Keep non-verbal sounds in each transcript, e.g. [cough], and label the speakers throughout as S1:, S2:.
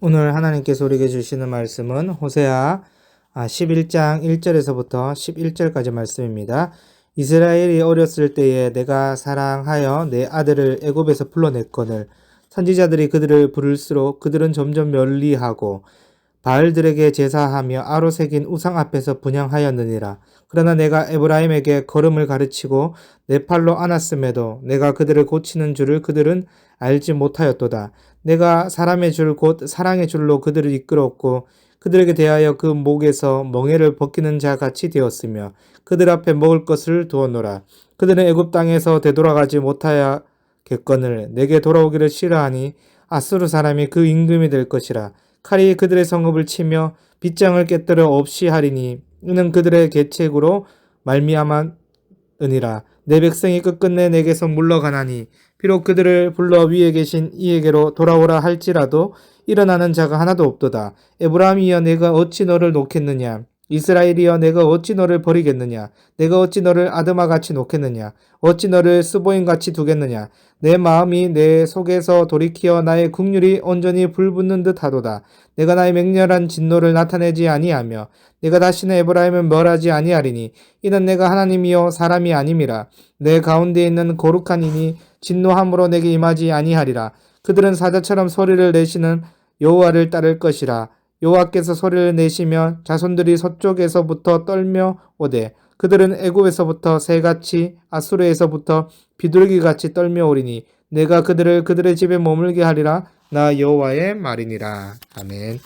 S1: 오늘 하나님께서 우리에게 주시는 말씀은 호세아 11장 1절에서부터 11절까지 말씀입니다. 이스라엘이 어렸을 때에 내가 사랑하여 내 아들을 애굽에서 불러냈거늘 선지자들이 그들을 부를수록 그들은 점점 멸리하고 바알들에게 제사하며 아로 새긴 우상 앞에서 분양하였느니라. 그러나 내가 에브라임에게 걸음을 가르치고 내 팔로 안았음에도 내가 그들을 고치는 줄을 그들은 알지 못하였도다. 내가 사람의 줄 곧 사랑의 줄로 그들을 이끌었고 그들에게 대하여 그 목에서 멍에를 벗기는 자 같이 되었으며 그들 앞에 먹을 것을 두었노라. 그들은 애굽 땅에서 되돌아가지 못하야겠거늘 내게 돌아오기를 싫어하니 아수르 사람이 그 임금이 될 것이라. 칼이 그들의 성읍을 치며 빗장을 깨뜨려 없이 하리니 이는 그들의 계책으로 말미암았으니라. 내 백성이 끝끝내 내게서 물러가나니 비록 그들을 불러 위에 계신 이에게로 돌아오라 할지라도 일어나는 자가 하나도 없도다. 에브라임이여 내가 어찌 너를 놓겠느냐? 이스라엘이여 내가 어찌 너를 버리겠느냐? 내가 어찌 너를 아드마 같이 놓겠느냐? 어찌 너를 스보임 같이 두겠느냐? 내 마음이 내 속에서 돌이키어 나의 국률이 온전히 불붙는 듯하도다. 내가 나의 맹렬한 진노를 나타내지 아니하며 내가 다시는 에브라임을 멸하지 아니하리니 이는 내가 하나님이요 사람이 아님이라. 내 가운데 있는 거룩한 이니 진노함으로 내게 임하지 아니하리라. 그들은 사자처럼 소리를 내시는 여호와를 따를 것이라. 여호와께서 소리를 내시면 자손들이 서쪽에서부터 떨며 오되 그들은 애굽에서부터 새같이 아수르에서부터 비둘기같이 떨며 오리니 내가 그들을 그들의 집에 머물게 하리라 나 여호와의 말이니라 아멘.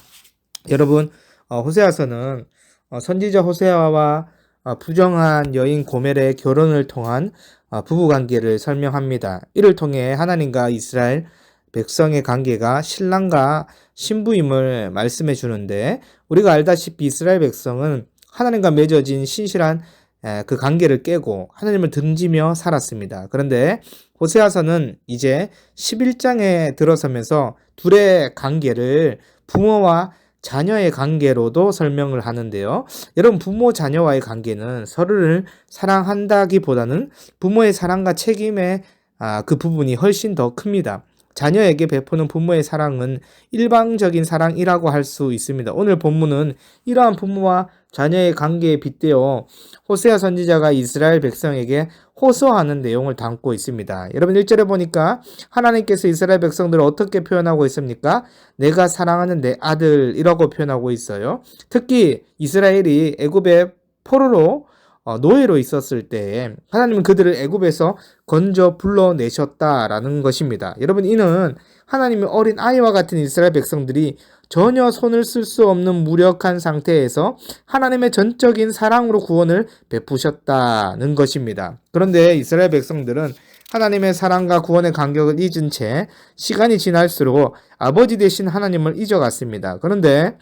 S1: 여러분 어, 호세아서는 어, 선지자 호세아와 어, 부정한 여인 고멜의 결혼을 통한 어, 부부 관계를 설명합니다. 이를 통해 하나님과 이스라엘 백성의 관계가 신랑과 신부임을 말씀해 주는데 우리가 알다시피 이스라엘 백성은 하나님과 맺어진 신실한 에, 그 관계를 깨고 하나님을 등지며 살았습니다. 그런데 호세아서는 이제 11장에 들어서면서 둘의 관계를 부모와 자녀의 관계로도 설명을 하는데요. 여러분 부모 자녀와의 관계는 서로를 사랑한다기보다는 부모의 사랑과 책임의 아, 그 부분이 훨씬 더 큽니다. 자녀에게 베푸는 부모의 사랑은 일방적인 사랑이라고 할 수 있습니다. 오늘 본문은 이러한 부모와 자녀의 관계에 빗대어 호세아 선지자가 이스라엘 백성에게 호소하는 내용을 담고 있습니다. 여러분 1절에 보니까 하나님께서 이스라엘 백성들을 어떻게 표현하고 있습니까? 내가 사랑하는 내 아들이라고 표현하고 있어요. 특히 이스라엘이 애굽의 포로로 어, 노예로 있었을 때 하나님은 그들을 애굽에서 건져 불러내셨다라는 것입니다. 여러분 이는 하나님의 어린 아이와 같은 이스라엘 백성들이 전혀 손을 쓸 수 없는 무력한 상태에서 하나님의 전적인 사랑으로 구원을 베푸셨다는 것입니다. 그런데 이스라엘 백성들은 하나님의 사랑과 구원의 간격을 잊은 채 시간이 지날수록 아버지 되신 하나님을 잊어갔습니다. 그런데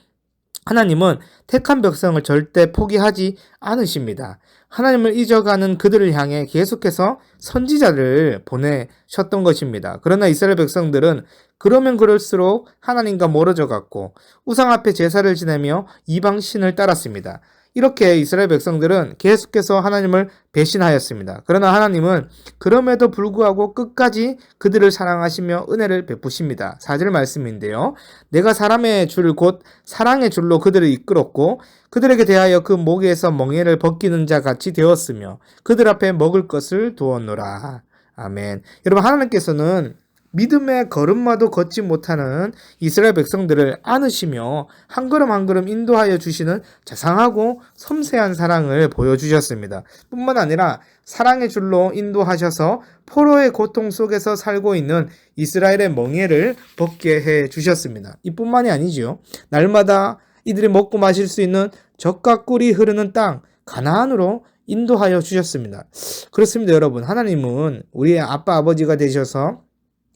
S1: 하나님은 택한 백성을 절대 포기하지 않으십니다. 하나님을 잊어가는 그들을 향해 계속해서 선지자를 보내셨던 것입니다. 그러나 이스라엘 백성들은 그러면 그럴수록 하나님과 멀어져 갔고 우상 앞에 제사를 지내며 이방신을 따랐습니다. 이렇게 이스라엘 백성들은 계속해서 하나님을 배신하였습니다. 그러나 하나님은 그럼에도 불구하고 끝까지 그들을 사랑하시며 은혜를 베푸십니다. 4절 말씀인데요. 내가 사람의 줄 곧 사랑의 줄로 그들을 이끌었고 그들에게 대하여 그 목에서 멍에를 벗기는 자 같이 되었으며 그들 앞에 먹을 것을 두었노라. 아멘. 여러분 하나님께서는 믿음의 걸음마도 걷지 못하는 이스라엘 백성들을 안으시며 한 걸음 한 걸음 인도하여 주시는 자상하고 섬세한 사랑을 보여주셨습니다. 뿐만 아니라 사랑의 줄로 인도하셔서 포로의 고통 속에서 살고 있는 이스라엘의 멍에를 벗게 해 주셨습니다. 이뿐만이 아니죠. 날마다 이들이 먹고 마실 수 있는 젖과 꿀이 흐르는 땅 가나안으로 인도하여 주셨습니다. 그렇습니다, 여러분. 하나님은 우리의 아빠 아버지가 되셔서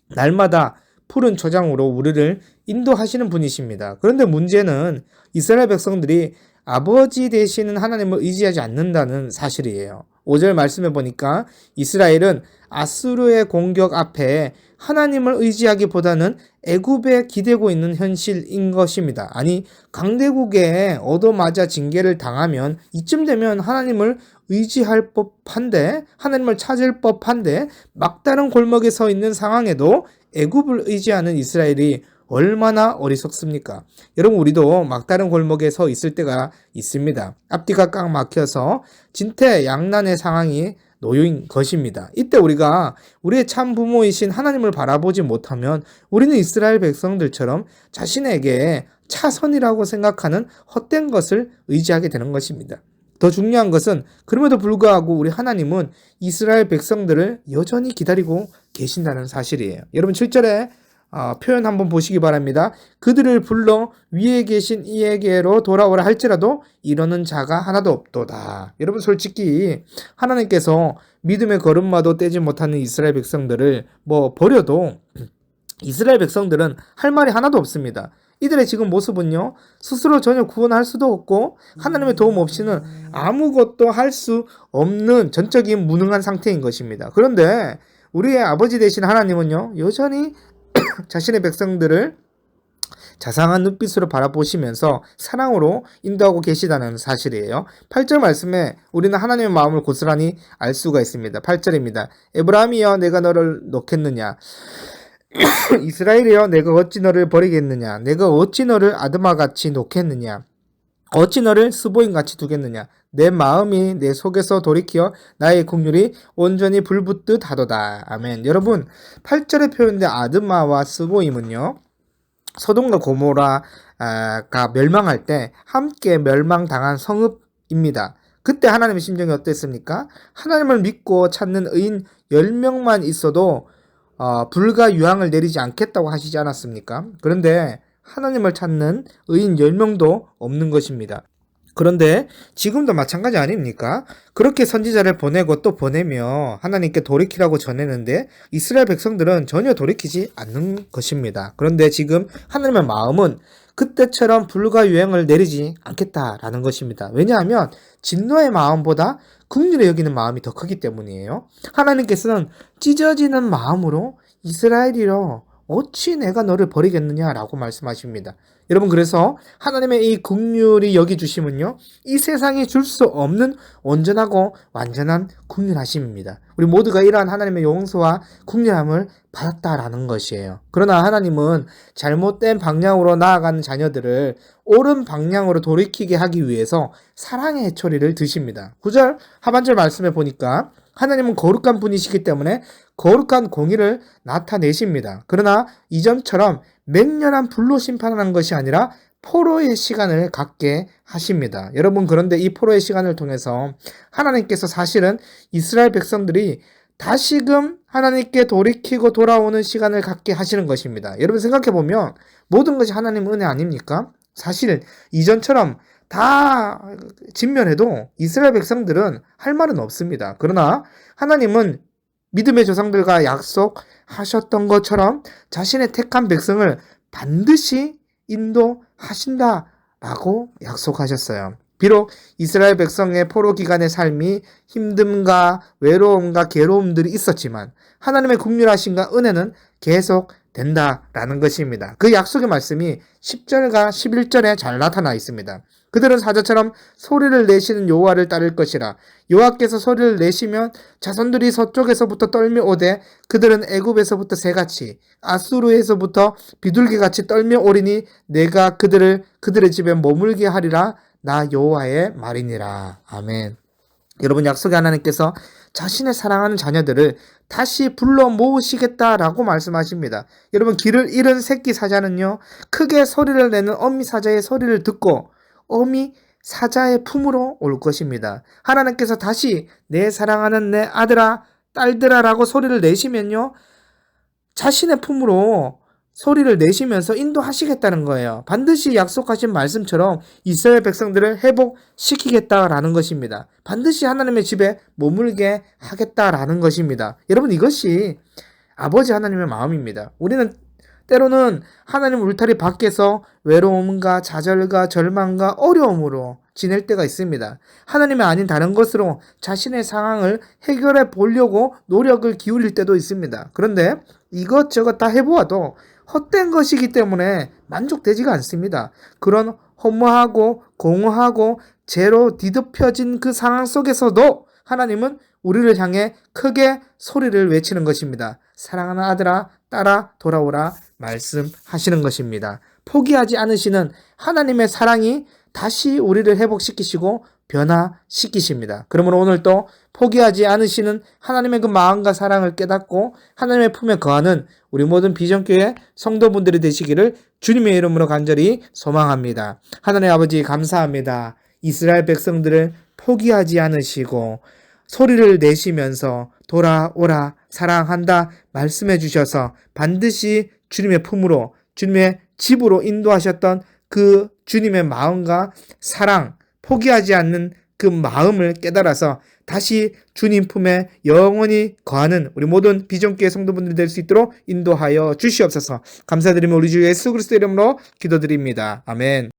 S1: 날마다 푸른 초장으로 우리를 인도하시는 분이십니다. 그런데 문제는 이스라엘 백성들이 아버지 되시는 하나님을 의지하지 않는다는 사실이에요. 5절 말씀해 보니까 이스라엘은 아수르의 공격 앞에 하나님을 의지하기보다는 애굽에 기대고 있는 현실인 것입니다. 아니 강대국에 얻어맞아 징계를 당하면 이쯤 되면 하나님을 의지할 법한데 하나님을 찾을 법한데 막다른 골목에 서 있는 상황에도 애굽을 의지하는 이스라엘이 얼마나 어리석습니까? 여러분 우리도 막다른 골목에 서 있을 때가 있습니다. 앞뒤가 꽉 막혀서 진퇴양난의 상황이 놓인 것입니다. 이때 우리가 우리의 참 부모이신 하나님을 바라보지 못하면 우리는 이스라엘 백성들처럼 자신에게 차선이라고 생각하는 헛된 것을 의지하게 되는 것입니다. 더 중요한 것은 그럼에도 불구하고 우리 하나님은 이스라엘 백성들을 여전히 기다리고 계신다는 사실이에요. 여러분 7절에 어, 표현 한번 보시기 바랍니다. 그들을 불러 위에 계신 이에게로 돌아오라 할지라도 이러는 자가 하나도 없도다. 여러분 솔직히 하나님께서 믿음의 걸음마도 떼지 못하는 이스라엘 백성들을 뭐 버려도 [clears throat] 이스라엘 백성들은 할 말이 하나도 없습니다. 이들의 지금 모습은요, 스스로 전혀 구원할 수도 없고, 하나님의 도움 없이는 아무것도 할 수 없는 전적인 무능한 상태인 것입니다. 그런데 우리의 아버지 되신 하나님은요, 여전히 [coughs] 자신의 백성들을 자상한 눈빛으로 바라보시면서 사랑으로 인도하고 계시다는 사실이에요. 8절 말씀에 우리는 하나님의 마음을 고스란히 알 수가 있습니다. 8절입니다. 에브라임이여 내가 너를 놓겠느냐 [coughs] 이스라엘이여 내가 어찌 너를 버리겠느냐? 내가 어찌 너를 아드마같이 놓겠느냐? 어찌 너를 스보인같이 두겠느냐? 내 마음이 내 속에서 돌이키어 나의 국률이 온전히 불붙듯 하도다. 아멘. 여러분 8절에 표현된 아드마와 스보임은요 소돔과 고모라가 멸망할 때 함께 멸망당한 성읍입니다. 그때 하나님의 심정이 어땠습니까? 하나님을 믿고 찾는 의인 10명만 있어도 어, 불과 유황을 내리지 않겠다고 하시지 않았습니까? 그런데 하나님을 찾는 의인 10명도 없는 것입니다. 그런데 지금도 마찬가지 아닙니까? 그렇게 선지자를 보내고 또 보내며 하나님께 돌이키라고 전했는데 이스라엘 백성들은 전혀 돌이키지 않는 것입니다. 그런데 지금 하나님의 마음은 그때처럼 불과 유행을 내리지 않겠다라는 것입니다. 왜냐하면 진노의 마음보다 국률에 여기는 마음이 더 크기 때문이에요. 하나님께서는 찢어지는 마음으로 이스라엘이로 어찌 내가 너를 버리겠느냐라고 말씀하십니다. 여러분 그래서 하나님의 이 국률이 여기 주심은요. 이 세상이 줄 수 없는 온전하고 완전한 국률하심입니다. 우리 모두가 이러한 하나님의 용서와 국률함을 받았다라는 것이에요. 그러나 하나님은 잘못된 방향으로 나아가는 자녀들을 옳은 방향으로 돌이키게 하기 위해서 사랑의 해초리를 드십니다. 9절 하반절 말씀에 보니까 하나님은 거룩한 분이시기 때문에 거룩한 공의를 나타내십니다. 그러나 이전처럼 맹렬한 불로 심판하는 것이 아니라 포로의 시간을 갖게 하십니다. 여러분, 그런데 이 포로의 시간을 통해서 하나님께서 사실은 이스라엘 백성들이 다시금 하나님께 돌이키고 돌아오는 시간을 갖게 하시는 것입니다. 여러분 생각해 보면 모든 것이 하나님 은혜 아닙니까? 사실 이전처럼 다 진면해도 이스라엘 백성들은 할 말은 없습니다. 그러나 하나님은 믿음의 조상들과 약속하셨던 것처럼 자신의 택한 백성을 반드시 인도하신다라고 약속하셨어요. 비록 이스라엘 백성의 포로 기간의 삶이 힘듦과 외로움과 괴로움들이 있었지만 하나님의 국률하심과 은혜는 계속 된다라는 것입니다. 그 약속의 말씀이 10절과 11절에 잘 나타나 있습니다. 그들은 사자처럼 소리를 내시는 여호와를 따를 것이라 여호와께서 소리를 내시면 자손들이 서쪽에서부터 떨며 오되 그들은 애굽에서부터 새같이 아수르에서부터 비둘기같이 떨며 오리니 내가 그들을 그들의 집에 머물게 하리라 나 여호와의 말이니라 아멘. 여러분 약속의 하나님께서 자신의 사랑하는 자녀들을 다시 불러 모으시겠다라고 말씀하십니다. 여러분 길을 잃은 새끼 사자는요 크게 소리를 내는 어미 사자의 소리를 듣고 어미 사자의 품으로 올 것입니다. 하나님께서 다시 내 사랑하는 내 아들아 딸들아라고 소리를 내시면요 자신의 품으로 소리를 내시면서 인도하시겠다는 거예요. 반드시 약속하신 말씀처럼 이스라엘 백성들을 회복시키겠다라는 것입니다. 반드시 하나님의 집에 머물게 하겠다라는 것입니다. 여러분 이것이 아버지 하나님의 마음입니다. 우리는 때로는 하나님 울타리 밖에서 외로움과 좌절과 절망과 어려움으로 지낼 때가 있습니다. 하나님이 아닌 다른 것으로 자신의 상황을 해결해 보려고 노력을 기울일 때도 있습니다. 그런데 이것저것 다 해보아도 헛된 것이기 때문에 만족되지가 않습니다. 그런 허무하고 공허하고 죄로 뒤덮여진 그 상황 속에서도 하나님은 우리를 향해 크게 소리를 외치는 것입니다. 사랑하는 아들아, 딸아, 돌아오라 말씀하시는 것입니다. 포기하지 않으시는 하나님의 사랑이 다시 우리를 회복시키시고 변화시키십니다. 그러므로 오늘 또 포기하지 않으시는 하나님의 그 마음과 사랑을 깨닫고 하나님의 품에 거하는 우리 모든 비전교회 성도분들이 되시기를 주님의 이름으로 간절히 소망합니다. 하나님 아버지 감사합니다. 이스라엘 백성들을 포기하지 않으시고 소리를 내시면서 돌아오라 사랑한다 말씀해 주셔서 반드시 주님의 품으로 주님의 집으로 인도하셨던 그 주님의 마음과 사랑 포기하지 않는 그 마음을 깨달아서 다시 주님 품에 영원히 거하는 우리 모든 비전교회 성도분들이 될수 있도록 인도하여 주시옵소서. 감사드리며 우리 주 예수 그리스도 이름으로 기도드립니다. 아멘.